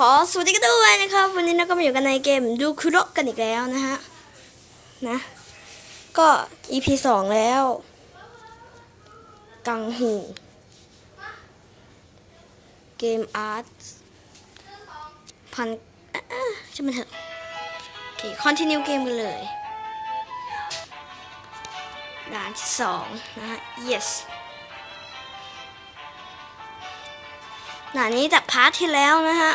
ขอสวัสดีกันด้วยนะครับ วันนี้เราก็มาอยู่กันในเกมดูคุโรกันอีกแล้วนะฮะนะ ก็ EP สองแล้ว กังหูเกมอาร์ตพันอะอะใช่ไหมนเถอะโอเคคอนติเนียเกมกันเลยด่านที่สองนะฮะ yes ด่านนี้จากพาร์ทที่แล้วนะฮะ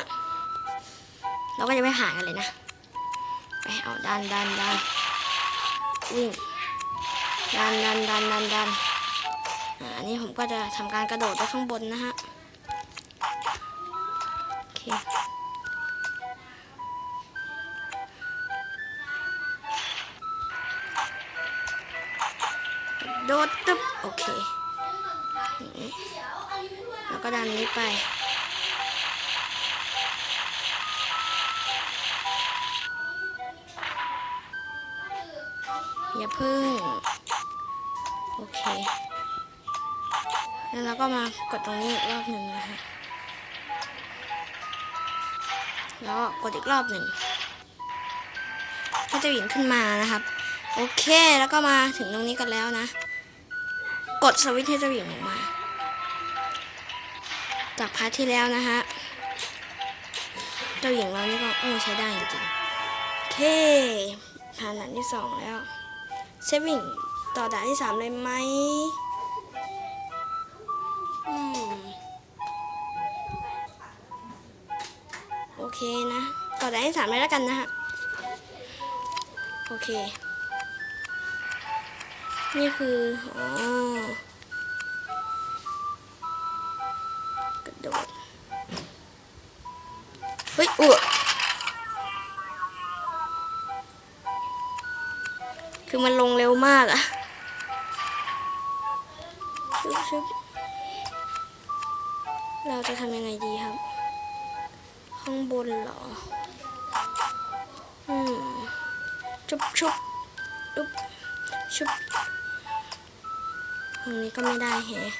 เราก็จะไม่ผ่านกันเลยนะ ไปเอาดันดันดันวิ่งดันดันดันดันดันอันนี้ผมก็จะทำการกระโดดไปข้างบนนะฮะโอเคโดดตึ๊บโอเค แล้วก็ดันนี้ไป รงนี้อีกรอบหนึ่งนะฮะแล้วก็กดอีกรอบหนึ่งก็จะหญิงขึ้นมานะครับ โอเคแล้วก็มาถึงตรงนี้กันแล้วนะ กดสวิตช์ให้จ้าหญิงออกมา จากพาร์ทที่แล้วนะฮะเจ้าหญิงเรานี่ก็โอ้ใช้ได้จริงๆโอเคผ่านด่านที่สองแล้วเซฟวิ่งต่อด่านที่สามเลยไหม เคนะต่อด่านที่สามเลยแล้วกันนะฮะ โอเค นี่คือ อ๋อกระโดด เฮ้ยอ้วคือมันลงเร็วมากอะชึบชึบเราจะทำยังไงดีครับ ข้างบนเหรอ อืม ชุบชุบชุบชุบตรงนี้ก็ไม่ได้แฮะ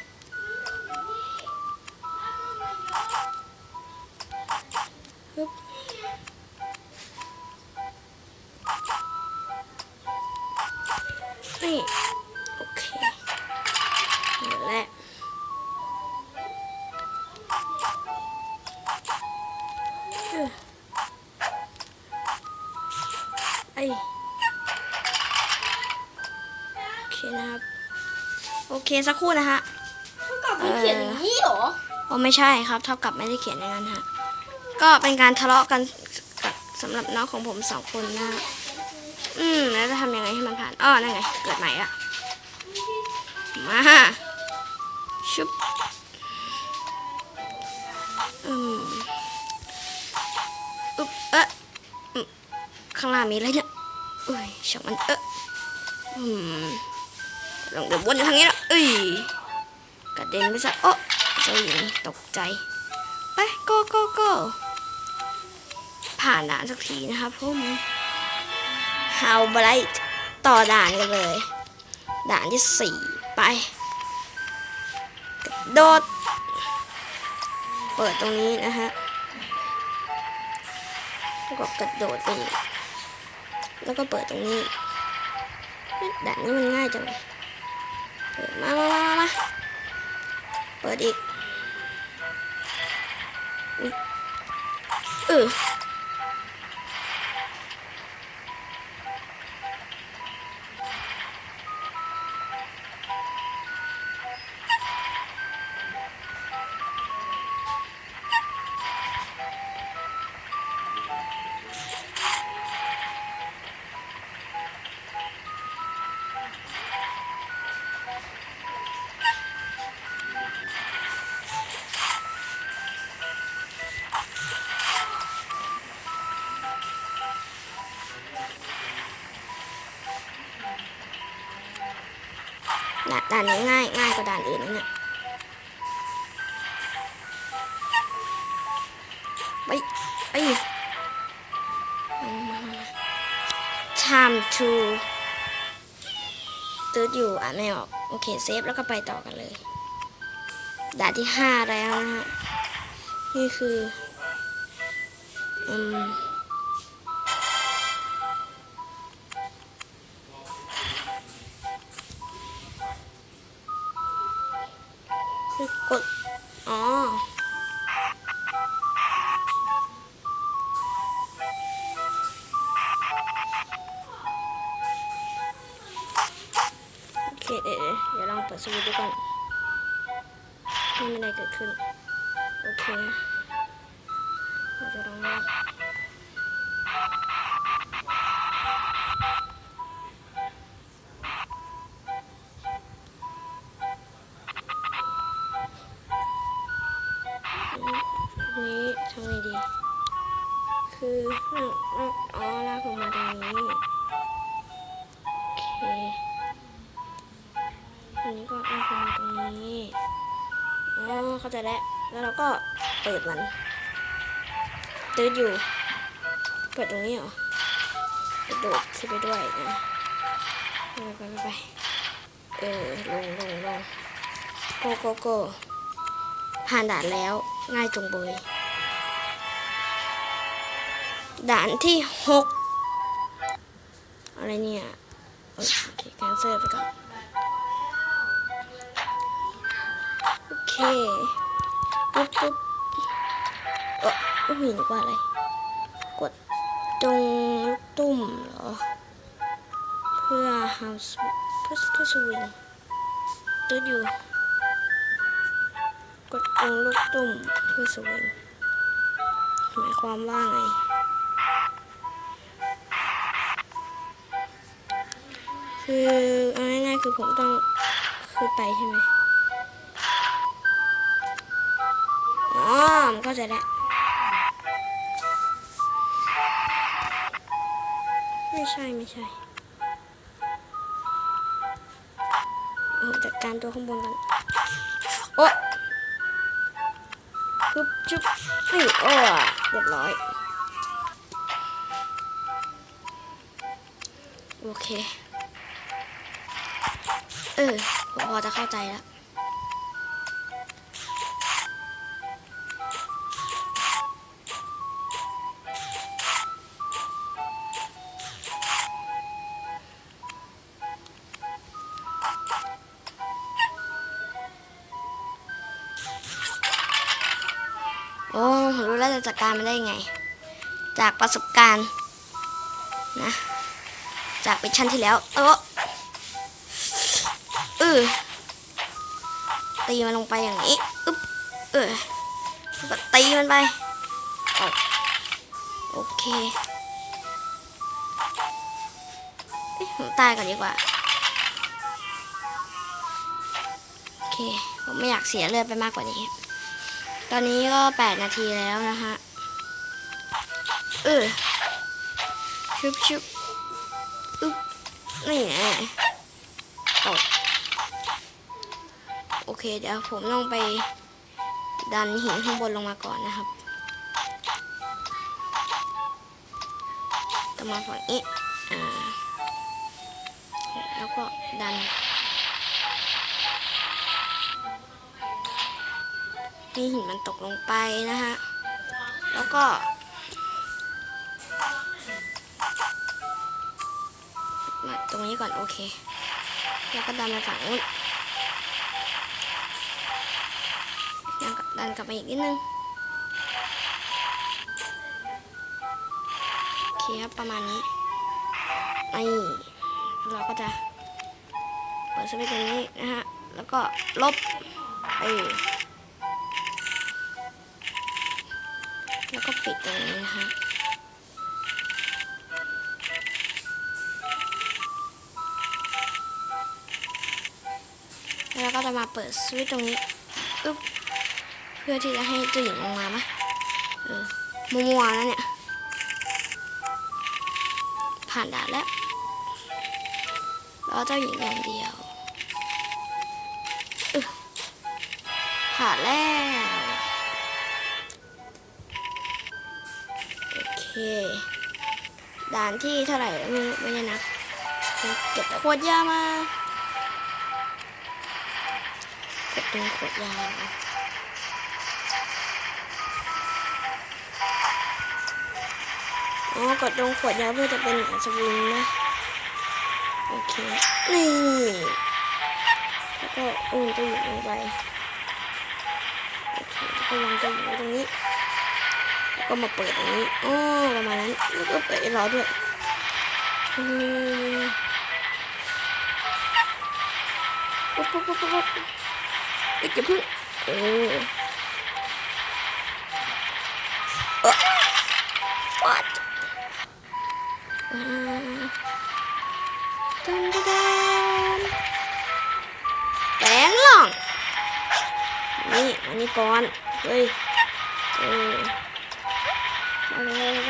เคสักครู่นะฮะกับไม่เขียนอย่างนี้เหรอโอ้ไม่ใช่ครับเท่ากับไม่ได้เขียนอย่างนั้นฮะก็เป็นการทะเลาะกันกับสำหรับน้องของผมสองคนนะฮะอืมแล้วจะทำยังไงให้มันผ่านอ้อนั่นไง เกิดใหม่อะมาชุบอืมอุ๊บเอ๊ะอืมข้างล่างมีอะไรเนี่ยอุ้ยช่างมันเอ๊ะอืมลอง เดินวนอยู่ทางนี้นะเอ้ยกระเด็นไปซะโอ้เจ้าหญิงตกใจ ไป go go go ผ่านด่านสักทีนะครับผม How bright ต่อด่านกันเลย ด่านที่สี่ไปกระโดด เปิดตรงนี้นะฮะแล้วก็กระโดดไปแล้วก็เปิดตรงนี้ด่านนี้มันง่ายจังเลย มามามามามาเปิดอีกอุ๊ยเออ ด่านด่านนี้ง่ายง่ายกว่าด่านอื่นนะเนี่ยไปไปมามา time to ตืดอยู่อ่านไม่ออก โอเคเซฟแล้วก็ไปต่อกันเลย ด่านที่ห้าแล้วนะฮะ นี่คือ อืม โอเคเดี๋ยวเดี๋ยวลองเปิดสวิตช์ดูก่อนไม่มีอะไรเกิดขึ้น โอเคเราจะลองนะ แล้วเราก็เปิดมันตืดอยู่ เปิดตรงนี้เหรอกระโดดขึ้นไปด้วยนะไปไปไปไปเออลงลงลงโกโกโกผ่านด่านแล้วง่ายจงเบยด่านที่หกอะไรเนี่ยโอเคแคนเซอร์ไปก่อนโอเค ปุ๊บปุ๊บเออไม่มีนึกว่าอะไร กดตรงตุ่มเหรอ เพื่อ house เพื่อเพื่อสวิงตืดอยู่ กดตรงลูกตุ่มเพื่อสวิงหมายความว่าไงคือเอาง่ายๆคือผมต้องขึ้นไปใช่ไหม อ๋อมเข้าใจแล้วไม่ใช่ไม่ใช่โอ้จัดการตัวข้างบนกัน โอ๊ะจุ๊บจุ๊บนี่โอ้เรียบร้อย โอเค เออ ผมพอจะเข้าใจแล้ว จัดการมันได้ยังไง จากประสบการณ์นะ จากมิชชั่นที่แล้ว เออเออตีมันลงไปอย่างนี้อึ๊บเออก็ตีมันไปโอเคผมตายก่อนดีกว่า โอเค ผมไม่อยากเสียเลือดไปมากกว่านี้ ตอนนี้ก็แปดนาทีแล้วนะฮะ เออชุบชุบอึ๊บนี่ไงตกโอเค เดี๋ยวผมต้องไปดันหินข้างบนลงมาก่อนนะครับต้อมาฝั่งนี้ อ่า แล้วก็ดัน ให้หินมันตกลงไปนะฮะ แล้วก็ มาตรงนี้ก่อนโอเค แล้วก็ดันไปฝั่งนู้นดันกลับดันกลับมาอีกนิดนึง โอเคครับประมาณนี้นี่เราก็จะเปิดสวิตช์ตรงนี้นะฮะ แล้วก็ลบ เออ เปิดสวิตช์ตรงนี้อึ๊บเพื่อที่จะให้เจ้าหญิงลงมาไหมเออมัวๆแล้วเนี่ย ผ่านด่านแล้วรอเจ้าหญิงอย่างเดียวผ่านแล้วโอเคด่านที่เท่าไหร่ไม่ไม่ได้นับเก็บขวดยามา เก็บเป็นขวดยาอ๋อกดลงขวดยาเพื่อจะเป็นอัศวินนะ โอเค นี่ แล้วก็อุ้มตัวหญิงลงไป โอเคแล้วก็วางตัวหญิงไว้ตรงนี้ แล้วก็มาเปิดตรงนี้อ๋อประมาณนั้น แล้วก็เปิดให้ล้อด้วยอืมปุ๊บปุ๊บปุ๊บปุ๊บ Tek yapı. Ee... Ah. What? À. Dun dun dun. Bén lòng. นี่อันนี้ก่อน เฮ้ย เออ มาเลยไป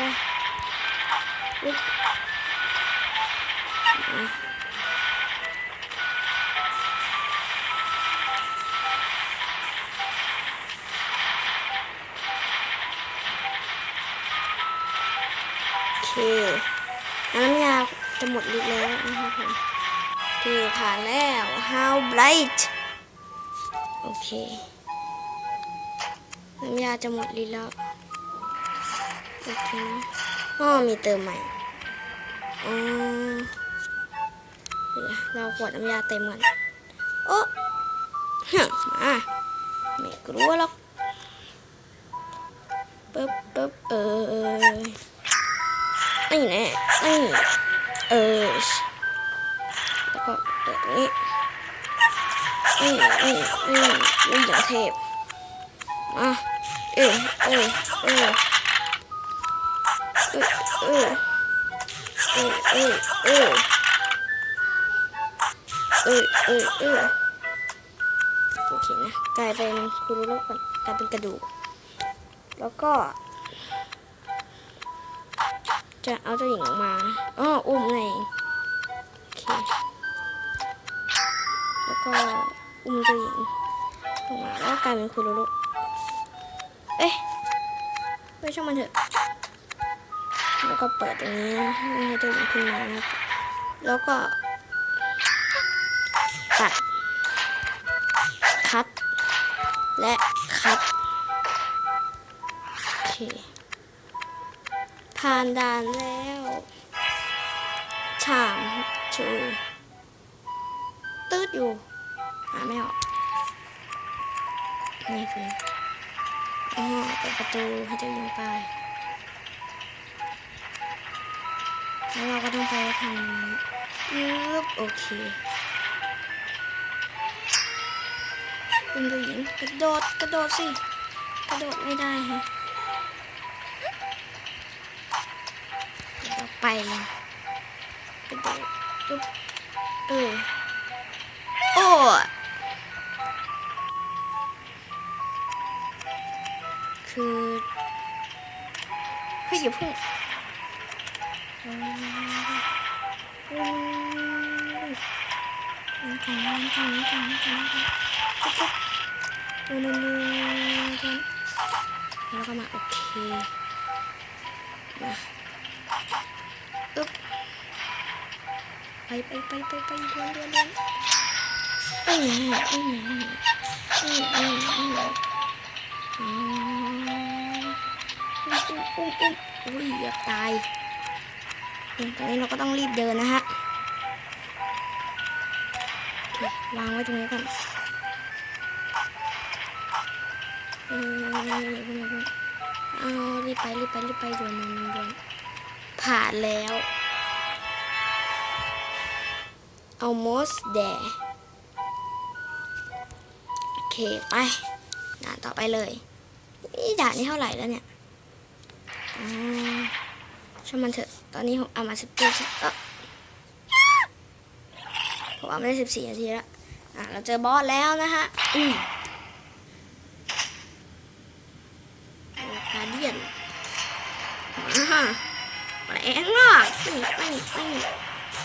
นน้ำยาจะหมดฤทธิ์แล้วนะครับผมโอเคผ่านแล้ว how bright โอเค น้ำยาจะหมดฤทธิ์แล้ว โอเคนะอ๋อมีเติมใหม่อ๋อเดี๋ยวเราขวดน้ำยาเต็มก่อนโอ้ฮะมาไม่กลัวหรอก คูรุโรก่อนกลายเป็นกระดูก แล้วก็ จะเอาเจ้าหญิงออกมาอ้ออุ้มไงโอเค แล้วก็อุ้มเจ้าหญิงออกมาแล้วกลายเป็นคูรุโรเอ๊ะไม่ช่างมันเถอะแล้วก็เปิดตรงนี้นะให้ตัวหญิงขึ้นมาแล้วก็ตัด และคัดโอเค ผ่านด่านแล้วชามชูตืดอยู่หาไม่ออกนี่คืออ๋อเปิดประตูให้เจ้าหญิงไปแล้วเราก็ต้องไปทางนี้ยืบโอเค คุณผู้หญิงกระโดดกระโดดสิ กระโดดไม่ได้ฮะเดี๋ยวเราไปเลยกระโดด แล้วก็มาโอเคมาอึ๊บไปไปไปไปไปดวนดวนดวนเอ้ยเอ้ยเอ้ยเอ้ยเอ้ยเอ้ยอ๋ออุ้มอุ้มอุ้มอุ้ยอยากตายตอนนี้เราก็ต้องรีบเดินนะฮะโอเควางไว้ตรงนี้ก่อน เอออย่าเพิ่งอย่าเพิ่งเอารีบไปรีบไปรีบไปด่วนด่วนด่วนผ่านแล้ว almost there โอเค ไปด่านต่อไปเลย นี่ด่านนี้เท่าไหร่แล้วเนี่ยอ๋อช่างมันเถอะ ตอนนี้ผมเอามาสิบตัวสิบเออผมเอามาได้สิบสี่นาทีแล้ว อะ เราเจอบอสแล้วนะฮะ อืม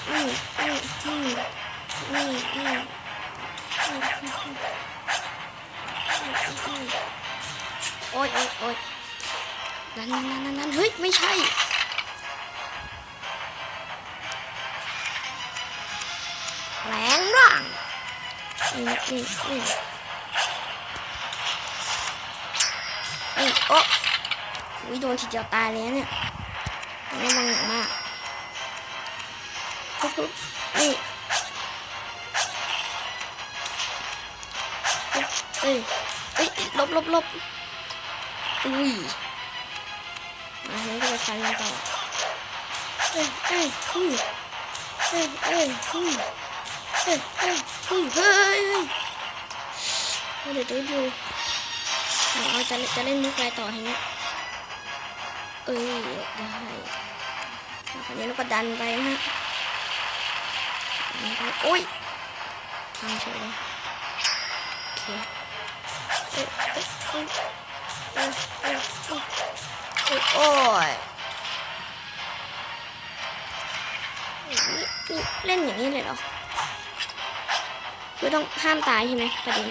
นี่นี่นี่นี่นี่โอ๊ยโอ๊ยโอ๊ยนั่นนั่นนั่นนั่นเฮ้ย ไม่ใช่แรงร่างนี่นี่นี่นี่โอ้วิโดนทีเดียวตายเลยนะเนี่ยต้องระวังมาก ปุ๊บปุ๊บนี่เอ้ยเอ้ยลบลบลบอุ้ยมาทีนี้ก็ไปกันต่อเอ้ยเอ้ยอุ้ยเอ้ยเอ้ยอุ้ยเอ้ยเอ้ยอุ้ยเฮ้ยเฮ้ยเฮ้ยเดี๋ยวจะดูเราจะจะเล่นมุกอะไรต่อทีนี้เอ้ยได้คราวนี้เราก็ดันไปนะฮะ โอ้ยทางเฉยเลยโอเคเอ้ยเอ้ยเอ้ยเอ้ยเอ้ยเอ้ยโอ้ยนี่นี่เล่นอย่างนี้เลยเหรอคือต้องห้ามตายใช่ไหมประเด็น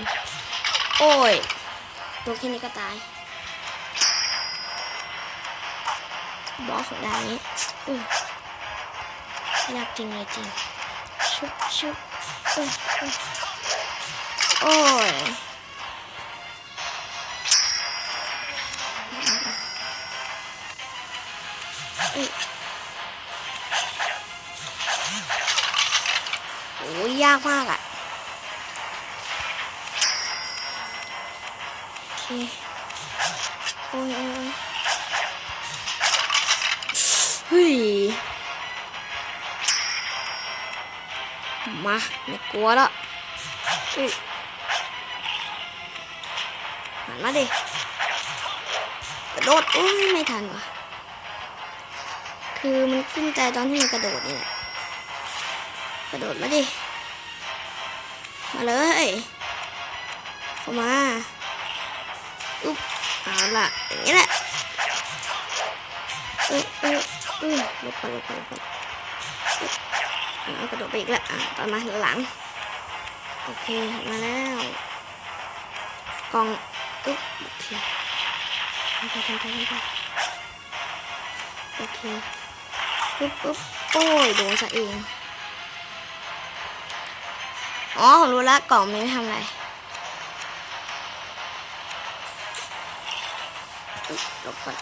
โอ้ยตัวแค่นี้ก็ตายบอสของดานนี้อือยากจริงเลยจริง oh ไม่กลัวแล้วหันมาดิกระโดดอุ้ยไม่ทันว่ะ คือมันกุ้มใจตอนที่มันกระโดดนี่แหละกระโดดมาดิ มาเลยเข้ามาอุ๊บเอาล่ะอย่างนี้แหละเออเออเออลบก่อนลบก่อนลบก่อน กระโดดไปอีกแล้วอะประมาหลัง โอเค มาแล้วกล่องอุ๊บโอเคทำไปทำไปทำไปโอเคปุ๊บปุ๊บโอ้ยโดนซะเอง อ๋อผมรู้ละกล่องมีไว้ทำอะไรลบก่อน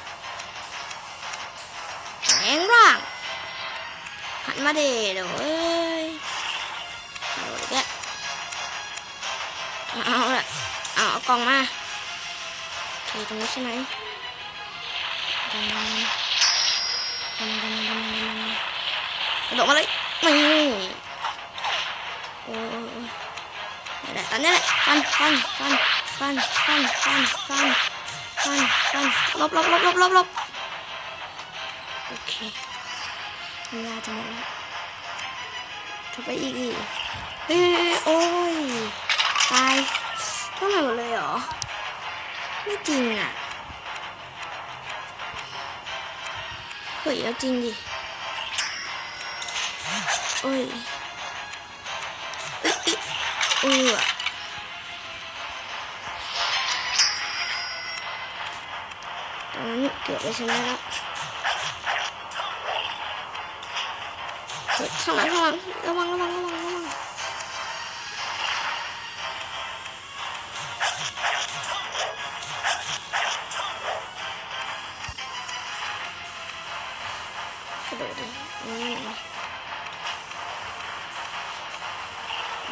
แหงร่าง หันมาเดเดี๋ยวเอ้ยเอาล้วเอาละเอาเอากล่องมาโอเคตรงนี้ใช่ไหมดันดันดันดันดันดันกระโดดมาเลยนี่โอ้ยโอ้ยโอ้ยนี่แหละตอนนี้แหละฟันฟันฟันฟันฟันฟันฟันฟันฟันลบลบลบลบลบลบโอเค เวลาจะหมดแล้วถูกไปอีกอีกเฮ้ยโอ้ยตายต้องไหนหมดเลยเหรอ ไม่จริงอะเฮ้ยเอาจริงดิโอ้ยเอ้ยเอ้ยเอตอนนั้นเกือบจะชนะแล้ว เฮ้ยข้างหลังข้างหลังระวังระวังระวังระวังกระโดดดิอืม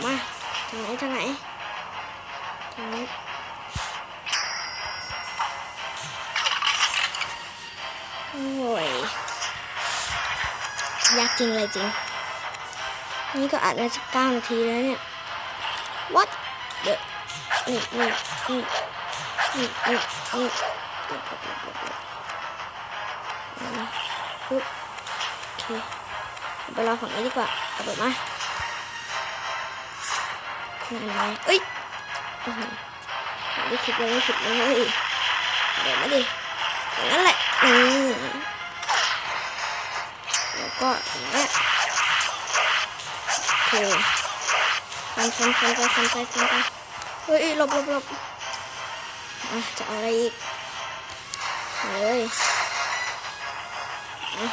มาทางไหนทางไหนทางนี้โอ้ยยากจริงเลยจริง นี่ก็อัดมาสักเก้านาทีแล้วเนี่ย what เดี๋ยวนี่นี่นี่นี่นี่นี่ปึ๊บโอเคเอาไปรอฝั่งนี้ดีกว่าเอาเปิดมานั่นไงเอ้ยโอ้โหไม่ได้คิดเลยไม่คิดเลยเดี๋ยวมาดิอย่างนั้นแหละนี่แล้วก็อย่างเงี้ เคฟันฟันฟันไปฟันไปฟันไปเฮ้ยหลบหลบหลบอะจะเอาอะไรอีกเลยอะ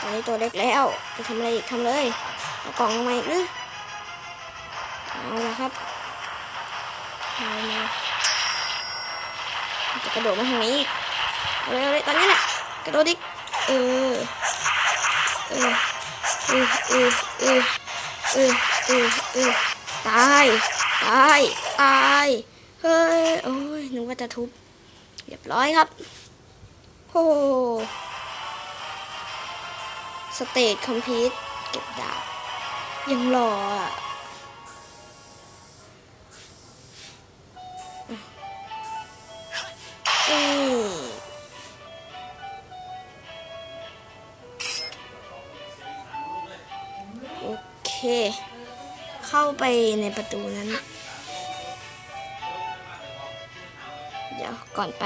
ตอนนี้ตัวเล็กแล้วจะทำอะไรอีกทำเลย เอากล่องลงมาอีกหรือเอาละครับมามาจะกระโดดมาทางนี้อีกเอาเลยเอาเลยตอนนี้แหละกระโดดอีกเออเออ เออเออเออเออเออเออตายตายตายเฮ้ยโอ้ยนึกว่าจะทุบเรียบร้อยครับโอ้สเตจคอมพิวต์เก็บดาบยังรออะอืม เคเข้าไปในประตูนั้น เดี๋ยวก่อนไป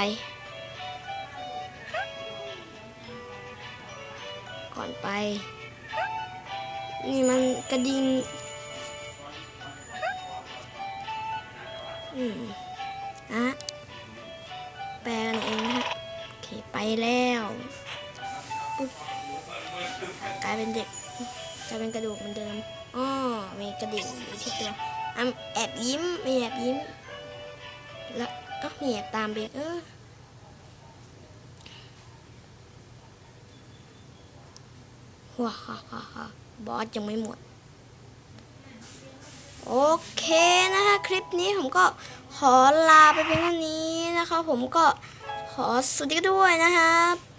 ก่อนไป นี่มันกระดิ่งอืมอะแปลกันเองนะฮะโอเค ไปแล้วปุ๊บกลายเป็นเด็กกลายเป็นกระดูกเหมือนเดิม อ๋อมีกระดิ่งอยู่ที่ตัวอะแอบยิ้มมีแอบยิ้ม แล้วอะมีแอบตามไปเออว้าฮ่าฮ่าฮ่าบอสยังไม่หมด โอเคนะคะคลิปนี้ผมก็ขอลาไปเพียงเท่านี้นะคะ ผมก็ขอสวัสดีด้วยนะครับ